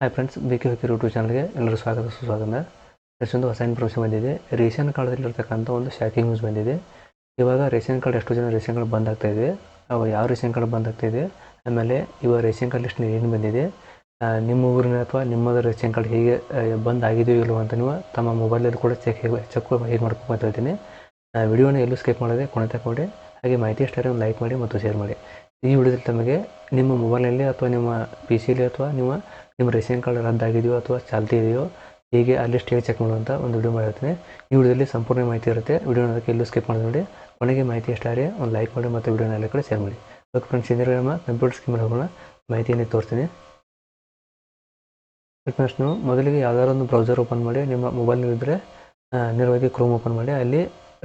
Hi friends B K ಹೋಗಿ YouTube ಚಾನಲ್ಗೆ ಎಲ್ಲರೂ ಸ್ವಾಗತ, ಸುಸ್ವಾಗತ. ಎಷ್ಟೊಂದು ಹೊಸ ಇನ್ಫಾರ್ಮೇಷನ್ ಬಂದಿದೆ. ರೇಷನ್ ಕಾರ್ಡಲ್ಲಿರ್ತಕ್ಕಂಥ ಒಂದು ಶಾಕಿಂಗ್ ನ್ಯೂಸ್ ಬಂದಿದೆ. ಇವಾಗ ರೇಷನ್ ಕಾರ್ಡ್ ಎಷ್ಟು ಜನ ರೇಷನ್ ಕಾರ್ಡ್ ಬಂದ್ ಆಗ್ತಾ ಇದೆ. ಅವು ಯಾವ ರೇಷನ್ ಕಾರ್ಡ್ ಬಂದ್ ಆಗ್ತಾ ಇದೆ? ಆಮೇಲೆ ಇವಾಗ ರೇಷನ್ ಕಾರ್ಡ್ ಲಿಸ್ಟ್ ಏನು ಬಂದಿದೆ? ನಿಮ್ಮ ಊರಿನ ಅಥವಾ ನಿಮ್ಮದು ರೇಷನ್ ಕಾರ್ಡ್ ಹೇಗೆ ಬಂದ್ ಆಗಿದೆಯೋ ಇಲ್ಲವೋ ಅಂತ ನೀವು ತಮ್ಮ ಮೊಬೈಲಲ್ಲಿ ಕೂಡ ಚೆಕ್ ಹೇಗೆ ಚೆಕ್ ಹೇಗೆ ಮಾಡ್ಬೇಕು ಅಂತ ಹೇಳ್ತೀನಿ. ವಿಡಿಯೋನ ಎಲ್ಲೂ ಸ್ಕಿಪ್ ಮಾಡದೆ ಕೊನೆ ತಗೊಂಡೆ ಹಾಗೆ ಮಾಹಿತಿ ಇಷ್ಟಾರೆ ಒಂದು ಲೈಕ್ ಮಾಡಿ ಮತ್ತು ಶೇರ್ ಮಾಡಿ. ಈ ವಿಡಿಯೋದಲ್ಲಿ ತಮಗೆ ನಿಮ್ಮ ಮೊಬೈಲಲ್ಲಿ ಅಥವಾ ನಿಮ್ಮ ಪಿ ಸಿಲಿ ಅಥವಾ ನಿಮ್ಮ ನಿಮ್ಮ ರೇಷನ್ ಕಾರ್ಡ್ ರದ್ದಾಗಿದೆಯೋ ಅಥವಾ ಚಾಲ್ತಿ ಇದೆಯೋ ಹೀಗೆ ಅಲ್ಲಿ ಸ್ಟೇಜ್ ಚೆಕ್ ಮಾಡುವಂಥ ಒಂದು ವಿಡಿಯೋ ಮಾಡಿರ್ತೀನಿ. ಈ ವಿಡಿಯೋದಲ್ಲಿ ಸಂಪೂರ್ಣ ಮಾಹಿತಿ ಇರುತ್ತೆ. ವಿಡಿಯೋ ಅದಕ್ಕೆ ಎಲ್ಲೂ ಸ್ಕಿಪ್ ಮಾಡಿ ನೋಡಿ ಕೊನೆಗೆ ಮಾಹಿತಿ ಎಷ್ಟು ಆದರೆ ಒಂದು ಲೈಕ್ ಮಾಡಿ ಮತ್ತು ವಿಡಿಯೋನ ಎಲ್ಲ ಕಡೆ ಶೇರ್ ಮಾಡಿ. ಓಕೆ ಫ್ರೆಂಡ್ಸ್ ಇಂದಿರ ನಮ್ಮ ಕಂಪ್ಯೂಟರ್ ಸ್ಕೀಮ್ ಹೋಗೋಣ. ಮಾಹಿತಿಯನ್ನು ತೋರಿಸ್ತೀನಿ. ಫ್ರೆಂಡ್ಸ್ ನೀವು ಮೊದಲಿಗೆ ಯಾವ್ದಾದ್ರು ಒಂದು ಬ್ರೌಸರ್ ಓಪನ್ ಮಾಡಿ, ನಿಮ್ಮ ಮೊಬೈಲ್ನಲ್ಲಿದ್ದರೆ ನೇರವಾಗಿ ಕ್ರೋಮ್ ಓಪನ್ ಮಾಡಿ, ಅಲ್ಲಿ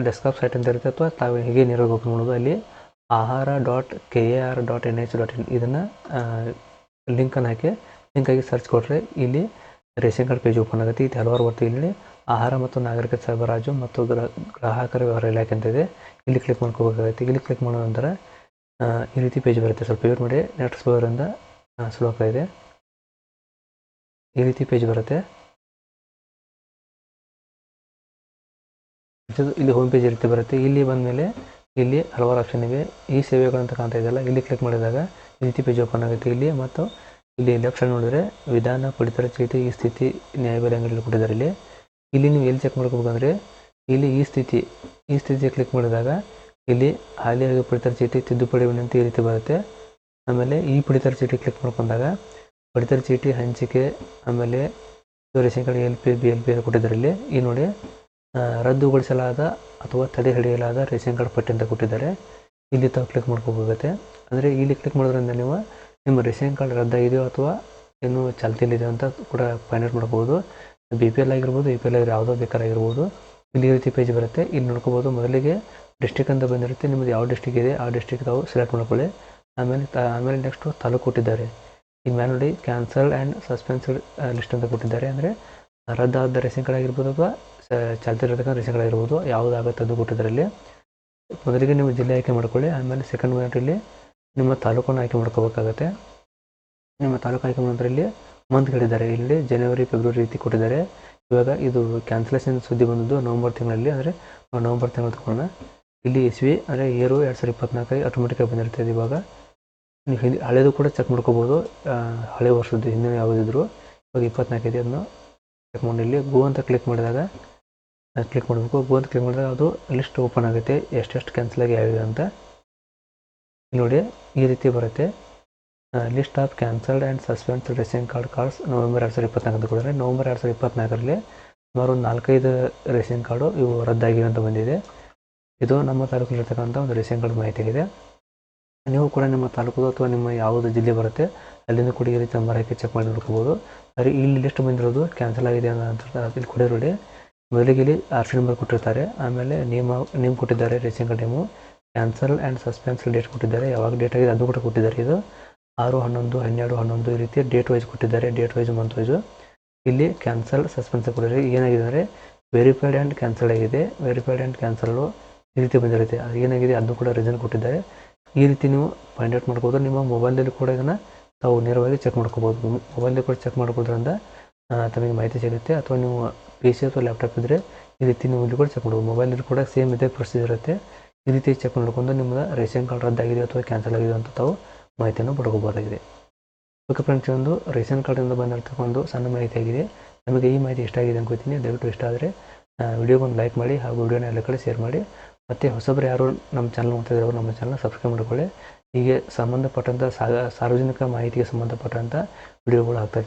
ಡೆಸ್ಕ್ಟಾಪ್ ಸೈಟ್ ಅಂತ ಇರುತ್ತೆ ಅಥವಾ ತಾವು ಹೇಗೆ ನೇರವಾಗಿ ಓಪನ್ ಮಾಡೋದು, ಅಲ್ಲಿ Ahara dot K A R dot N H dot in ಇದನ್ನು ಲಿಂಕನ್ನು ಹಾಕಿ ಲಿಂಕಾಗಿ ಸರ್ಚ್ ಕೊಟ್ಟರೆ ಇಲ್ಲಿ ರೇಷನ್ ಕಾರ್ಡ್ ಪೇಜ್ ಓಪನ್ ಆಗುತ್ತೆ. ಇದು ಹಲವಾರು ಬರ್ತೀವಿ ಇಲ್ಲಿ ಆಹಾರ ಮತ್ತು ನಾಗರಿಕ ಸರಬರಾಜು ಮತ್ತು ಗ್ರ, ಗ್ರಾಹಕರ ವ್ಯವಹಾರ ಇಲಾಖೆ ಅಂತ ಇದೆ. ಇಲ್ಲಿ ಕ್ಲಿಕ್ ಮಾಡ್ಕೋಬೇಕಾಗುತ್ತೆ. ಇಲ್ಲಿ ಕ್ಲಿಕ್ ಮಾಡೋ ನಂತರ ಈ ರೀತಿ ಪೇಜ್ ಬರುತ್ತೆ. ಸ್ವಲ್ಪ ವೇಟ್ ಮಾಡಿ ನೆಟ್ ಸ್ಲೋರಿಂದ ಸ್ಲೋ ಆಗ್ತಾ ಈ ರೀತಿ ಪೇಜ್ ಬರುತ್ತೆ. ಇಲ್ಲಿ ಹೋಮ್ ಪೇಜ್ ಇರುತ್ತೆ ರೀತಿ ಬರುತ್ತೆ. ಇಲ್ಲಿ ಬಂದಮೇಲೆ ಇಲ್ಲಿ ಹಲವಾರು ಆಪ್ಷನ್ ಇವೆ. ಈ ಸೇವೆಗಳಂತ ಕಾಣ್ತಾ ಇದೆಯಲ್ಲ, ಇಲ್ಲಿ ಕ್ಲಿಕ್ ಮಾಡಿದಾಗ ಈ ರೀತಿ ಪೇಜ್ ಓಪನ್ ಆಗುತ್ತೆ ಇಲ್ಲಿ ಮತ್ತು ಇಲ್ಲಿ ಲೆಫ್ಟ್ ಸೈಡ್ ನೋಡಿದ್ರೆ ವಿಧಾನ, ಪಡಿತರ, ಚೀಟಿ, ಈ ಸ್ಥಿತಿ ನ್ಯಾಯಬೆಲೆ ಅಂಗಡಿಯಲ್ಲಿ ಕೊಟ್ಟಿದ್ದಾರೆ ಇಲ್ಲಿ. ಇಲ್ಲಿ ನೀವು ಎಲ್ಲಿ ಚೆಕ್ ಮಾಡ್ಕೋಬೇಕಂದ್ರೆ ಇಲ್ಲಿ ಈ ಸ್ಥಿತಿ ಈ ಸ್ಥಿತಿ ಕ್ಲಿಕ್ ಮಾಡಿದಾಗ ಇಲ್ಲಿ ಹಾಲಿ ಆಗಿ ಪಡಿತರ, ಚೀಟಿ, ತಿದ್ದುಪಡಿ ವಿನಂತಿ ಈ ರೀತಿ ಬರುತ್ತೆ. ಆಮೇಲೆ ಈ ಪಡಿತರ, ಚೀಟಿ ಕ್ಲಿಕ್ ಮಾಡ್ಕೊಂಡಾಗ ಪಡಿತರ, ಚೀಟಿ, ಹಂಚಿಕೆ, ಆಮೇಲೆ ration card L P B L P ಕೊಟ್ಟಿದ್ದಾರೆ ಇಲ್ಲಿ. ಈ ನೋಡಿ ರದ್ದುಗೊಳಿಸಲಾದ ಅಥವಾ ತಡೆ ಹಿಡಿಯಲಾದ ರೇಷನ್ ಕಾರ್ಡ್ ಪಟ್ಟಿ ಅಂತ ಕೊಟ್ಟಿದ್ದಾರೆ. ಇಲ್ಲಿ ತಾವು ಕ್ಲಿಕ್ ಮಾಡ್ಕೋಬೇಕಾಗುತ್ತೆ. ಅಂದರೆ ಇಲ್ಲಿ ಕ್ಲಿಕ್ ಮಾಡೋದ್ರಿಂದ ನೀವು ನಿಮ್ಮ ರೇಷನ್ ಕಾರ್ಡ್ ರದ್ದಾಗಿದೆಯೋ ಅಥವಾ ಇನ್ನೂ ಚಾಲ್ತಿಯಲ್ಲಿದೆ ಅಂತ ಕೂಡ ಫೈಂಡ್ ಔಟ್ ಮಾಡ್ಬೋದು ಬಿ ಪಿ ಎಲ್ ಆಗಿರ್ಬೋದು ಬಿ ಪಿ ಎಲ್ ಆಗಿರೋ ಯಾವುದೋ ಬೇಕಾಗಿರ್ಬೋದು. ಇಲ್ಲಿ ಈ ರೀತಿ ಪೇಜ್ ಬರುತ್ತೆ. ಇಲ್ಲಿ ನೋಡ್ಕೋಬೋದು, ಮೊದಲಿಗೆ ಡಿಸ್ಟಿಕ್ ಅಂತ ಬಂದಿರುತ್ತೆ. ನಿಮ್ಮದು ಯಾವ ಡಿಸ್ಟಿಕ್ ಇದೆ, ಆ ಡಿಸ್ಟಿಕ್ ತಾವು ಸೆಲೆಕ್ಟ್ ಮಾಡ್ಕೊಳ್ಳಿ. ಆಮೇಲೆ ಆಮೇಲೆ ನೆಕ್ಸ್ಟು ತಾಲೂಕು ಕೊಟ್ಟಿದ್ದಾರೆ. ಈ ಮೇಲೆ ನೋಡಿ ಕ್ಯಾನ್ಸಲ್ಡ್ ಆ್ಯಂಡ್ ಸಸ್ಪೆನ್ಸ್ಡ್ ಲಿಸ್ಟ್ ಅಂತ ಕೊಟ್ಟಿದ್ದಾರೆ. ಅಂದರೆ ರದ್ದಾದ ರೇಷನ್ ಕಾರ್ಡ್ ಆಗಿರ್ಬೋದು ಅಥವಾ ಚಾಲ್ತಿ ಇರತಕ್ಕಂಥ ರೇಷನ್ ಯಾವುದು ಯಾವುದಾಗುತ್ತೆ ಅದು ಕೊಟ್ಟಿದ್ದರಲ್ಲಿ ಮೊದಲಿಗೆ ನೀವು ಜಿಲ್ಲೆ ಆಯ್ಕೆ ಮಾಡ್ಕೊಳ್ಳಿ ಆಮೇಲೆ ಸೆಕೆಂಡ್ ಮಿನಿಟಲ್ಲಿ ನಿಮ್ಮ ತಾಲೂಕನ್ನು ಆಯ್ಕೆ ಮಾಡ್ಕೋಬೇಕಾಗತ್ತೆ. ನಿಮ್ಮ ತಾಲೂಕು ಆಯ್ಕೆ ಮಾಡೋದ್ರಲ್ಲಿ ಮಂತ್ ಹೇಳಿದ್ದಾರೆ. ಇಲ್ಲಿ ಜನವರಿ ಫೆಬ್ರವರಿ ರೀತಿ ಕೊಟ್ಟಿದ್ದಾರೆ. ಇವಾಗ ಇದು ಕ್ಯಾನ್ಸಲೇಷನ್ ಸುದ್ದಿ ಬಂದದ್ದು ನವಂಬರ್ ತಿಂಗಳಲ್ಲಿ ಅಂದರೆ ನವಂಬರ್ ತಿಂಗಳು ತಗೊಂಡ ಇಲ್ಲಿ ಇಸ್ವಿ ಅಂದರೆ ಏರು ಎರಡು ಸಾವಿರದ ಇಪ್ಪತ್ನಾಲ್ಕರಲ್ಲಿ ಆಟೋಮೆಟಿಕಾಗಿ ಬಂದಿರ್ತದೆ ಇವಾಗ. ನೀವು ಹಿಂದೆ, ಹಳೇದು ಕೂಡ ಚೆಕ್ ಮಾಡ್ಕೋಬೋದು. ಹಳೆ ವರ್ಷದ್ದು ಹಿಂದಿನ ಯಾವುದಿದ್ರು. ಇವಾಗ ಇಪ್ಪತ್ನಾಲ್ಕು ಇದೆ ಅದನ್ನು ಚೆಕ್ ಮಾಡಿ, ಇಲ್ಲಿ ಗೋ ಅಂತ ಕ್ಲಿಕ್ ಮಾಡಿದಾಗ ಕ್ಲಿಕ್ ಮಾಡಬೇಕು. ಅಂತ ಕ್ಲಿಕ್ ಮಾಡಿದ್ರೆ ಅದು ಲಿಸ್ಟ್ ಓಪನ್ ಆಗುತ್ತೆ. ಎಷ್ಟೆಷ್ಟು ಕ್ಯಾನ್ಸಲ್ ಆಗಿ ಯಾವಿದೆ ಅಂತ. ನೋಡಿ, ಈ ರೀತಿ ಬರುತ್ತೆ. List of cancelled and suspense racing card cards November ಎರಡು ಸಾವಿರದ ಇಪ್ಪತ್ನಾಲ್ಕು ಕೊಡಿದ್ರೆ ನವೆಂಬರ್ ಎರಡು ಸಾವಿರದ ಇಪ್ಪತ್ನಾಲ್ಕರಲ್ಲಿ ಸುಮಾರು ಒಂದು ನಾಲ್ಕೈದು ರೇಸಿಂಗ್ ಕಾರ್ಡು ಇವು ರದ್ದಾಗಿವೆ ಅಂತ ಬಂದಿದೆ. ಇದು ನಮ್ಮ ತಾಲೂಕಲ್ಲಿರ್ತಕ್ಕಂಥ ಒಂದು ರೇಸಿಂಗ್ ಕಾರ್ಡ್ ಮಾಹಿತಿ ಇದೆ ನೀವು ಕೂಡ ನಿಮ್ಮ ತಾಲೂಕು ಅಥವಾ ನಿಮ್ಮ ಯಾವುದು ಜಿಲ್ಲೆ ಬರುತ್ತೆ, ಅಲ್ಲಿಂದ ಕೂಡ ಈ ರೀತಿ ನಂಬರ್ ಹಾಕಿ ಚೆಕ್ ಮಾಡಿ ನೋಡ್ಕೋಬೋದು. ಆದರೆ ಇಲ್ಲಿ ಲಿಸ್ಟ್ ಬಂದಿರೋದು ಕ್ಯಾನ್ಸಲ್ ಆಗಿದೆ ಅಂತ ಇಲ್ಲಿ ಕೂಡ ನೋಡಿ. ಮೊದಲಿಗೆ ಇಲ್ಲಿ ಆರ್ ಸಿ ನಂಬರ್ ಕೊಟ್ಟಿರ್ತಾರೆ. ಆಮೇಲೆ ನೇಮ್ ನೇಮ್ ಕೊಟ್ಟಿದ್ದಾರೆ racing name, cancel and suspense date ಕೊಟ್ಟಿದ್ದಾರೆ. ಯಾವಾಗ ಡೇಟ್ ಆಗಿದೆ ಅದು ಕೂಡ ಕೊಟ್ಟಿದ್ದಾರೆ ಇದು. ಆರು, ಹನ್ನೊಂದು, ಹನ್ನೆರಡು, ಹನ್ನೊಂದು ಈ ರೀತಿ ಡೇಟ್ ವೈಸ್ ಕೊಟ್ಟಿದ್ದಾರೆ. Date wise month wise. ಇಲ್ಲಿ ಕ್ಯಾನ್ಸಲ್, ಸಸ್ಪೆನ್ಸ್ ಕೊಟ್ಟಿದ್ದಾರೆ. ಏನಾಗಿದೆ ಅಂದರೆ ವೆರಿಫೈಡ್ ಆ್ಯಂಡ್ ಕ್ಯಾನ್ಸಲ್ ಆಗಿದೆ. ವೆರಿಫೈಡ್ ಆ್ಯಂಡ್ ಕ್ಯಾನ್ಸಲ್ಲು ಈ ರೀತಿ ಬಂದಿರುತ್ತೆ. ಅದು ಏನಾಗಿದೆ? ಅದು ಕೂಡ ರೀಸನ್ ಕೊಟ್ಟಿದ್ದಾರೆ. ಈ ರೀತಿ ನೀವು ಫೈಂಡ್ ಔಟ್ ಮಾಡ್ಬೋದು. ನಿಮ್ಮ ಮೊಬೈಲಲ್ಲಿ ಕೂಡ ಇದನ್ನು ತಾವು ನೇರವಾಗಿ ಚೆಕ್ ಮಾಡ್ಕೋಬೋದು. ಮೊಬೈಲಲ್ಲಿ ಕೂಡ ಚೆಕ್ ಮಾಡ್ಕೊಳ್ಳೋದ್ರಿಂದ ತಮಗೆ ಮಾಹಿತಿ ಸಿಗುತ್ತೆ. ಅಥವಾ ನೀವು ಪಿ ಸಿ ಅಥವಾ ಲ್ಯಾಪ್ಟಾಪ್ ಇದ್ದರೆ ಈ ರೀತಿ ನೀವು ಇಲ್ಲಿ ಕೂಡ ಚೆಕ್ ಮಾಡ್ಬೋದು. ಮೊಬೈಲಲ್ಲಿ ಕೂಡ ಸೇಮ್ ಇದೇ ಪ್ರೊಸೀಜರ್ ಇರುತ್ತೆ. ಈ ರೀತಿ ಚೆಕ್ ಮಾಡ್ಕೊಂಡು ನಿಮ್ಮ ರೇಷನ್ ಕಾರ್ಡ್ ರದ್ದಾಗಿದೆ ಅಥವಾ ಕ್ಯಾನ್ಸಲ್ ಆಗಿದೆ ಅಂತ ತಾವು ಮಾಹಿತಿಯನ್ನು ಪಡ್ಕೋಬೋದಾಗಿದೆ. ಓಕೆ ಫ್ರೆಂಡ್ಸ್ ಒಂದು ರೇಷನ್ ಕಾರ್ಡಿಂದ ಬಂದಿರ್ತಕ್ಕ ಒಂದು ಸಣ್ಣ ಮಾಹಿತಿ ಆಗಿದೆ. ನಮಗೆ ಈ ಮಾಹಿತಿ ಇಷ್ಟ ಆಗಿದೆ ಅನ್ಕೋತೀನಿ. ದಯವಿಟ್ಟು ಇಷ್ಟ ಆದರೆ ವಿಡಿಯೋಗೊಂದು ಲೈಕ್ ಮಾಡಿ ಹಾಗೂ ವಿಡಿಯೋನ ಎಲ್ಲ ಕಡೆ ಶೇರ್ ಮಾಡಿ. ಮತ್ತು ಹೊಸಬ್ರು ಯಾರು ನಮ್ಮ ಚಾನಲ್ ನೋಡ್ತಾ ಅವರು ನಮ್ಮ ಚಾನಲ್ನ ಸಬ್ಸ್ಕ್ರೈಬ್ ಮಾಡ್ಕೊಳ್ಳಿ. ಹೀಗೆ ಸಂಬಂಧಪಟ್ಟಂಥ ಸಾರ್ವಜನಿಕ ಮಾಹಿತಿಗೆ ಸಂಬಂಧಪಟ್ಟಂಥ ವಿಡಿಯೋಗಳು ಹಾಕ್ತಾ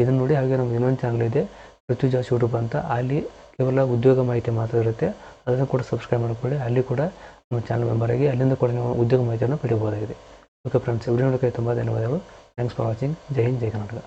ಇದನ್ನು ನೋಡಿ ಹಾಗೆ ನಮ್ಗೆ ಇನ್ನೊಂದು ಚಾನಲ್ ಇದೆ. ಪೃಥ್ವಿಜಾಸ್ ಯೂಟ್ಯೂಬ್ ಅಂತ ಅಲ್ಲಿ ಕೇವಲ ಉದ್ಯೋಗ ಮಾಹಿತಿ ಮಾತ್ರ ಇರುತ್ತೆ. ಅದನ್ನು ಕೂಡ ಸಬ್ಸ್ಕ್ರೈಬ್ ಮಾಡಿಕೊಳ್ಳಿ. ಅಲ್ಲಿ ಕೂಡ ನಮ್ಮ ಚಾನಲ್ ಮೆಂಬರ್ ಆಗಿ ಅಲ್ಲಿಂದ ಕೂಡ ನೀವು ಉದ್ಯೋಗ ಮಾಹಿತಿಯನ್ನು ಪಡೆಯಬಹುದಾಗಿದೆ. ಓಕೆ ಫ್ರೆಂಡ್ಸ್ ವಿಡಿಯೋ ನೋಡೋಕ್ಕೆ ತುಂಬ ಧನ್ಯವಾದಗಳು. Thanks for watching Jai Hind, Jai Karnataka.